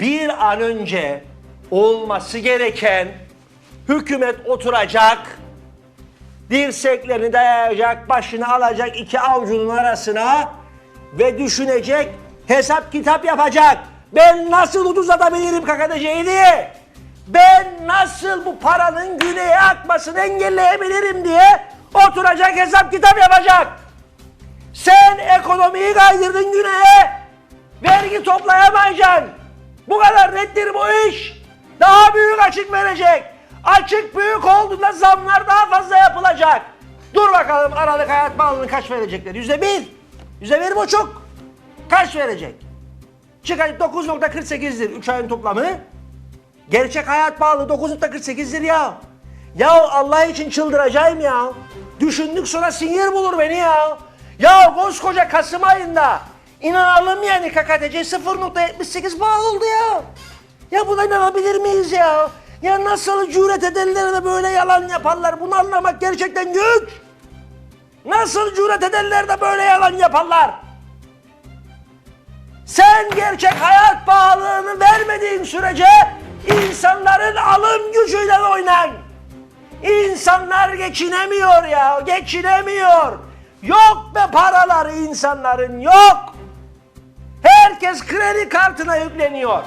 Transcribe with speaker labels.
Speaker 1: bir an önce olması gereken hükümet oturacak, dirseklerini dayayacak, başını alacak iki avucunun arasına ve düşünecek, hesap kitap yapacak. Ben nasıl ucuz atabilirim KKTC'yi diye. Ben nasıl bu paranın güneye akmasını engelleyebilirim diye oturacak hesap kitap yapacak. Sen ekonomiyi kaydırdın güneye. Vergi toplayamayacaksın. Bu kadar nettir bu iş. Daha büyük açık verecek. Açık büyük olduğunda zamlar daha fazla yapılacak. Dur bakalım Aralık hayat pahalılığını kaç verecekler? Yüzde bir. Yüzde bir buçuk. Kaç verecek? Çıkar 9.48'dir 3 ayın toplamı. Gerçek hayat pahalı 9.48'dir ya. Ya Allah için çıldıracağım ya. Düşündük sonra sinir bulur beni ya. Ya koskoca Kasım ayında inanalım yani KKTC 0.78 pahalı oldu ya. Ya buna inanabilir miyiz ya? Ya nasıl cüret ederler de böyle yalan yaparlar? Bunu anlamak gerçekten güç. Nasıl cüret ederler de böyle yalan yaparlar? Sen gerçek hayat pahalılığını vermediğin sürece insanların alım gücüyle oynan. İnsanlar geçinemiyor ya, geçinemiyor. Yok be paraları insanların yok. Kredi kartına yükleniyor.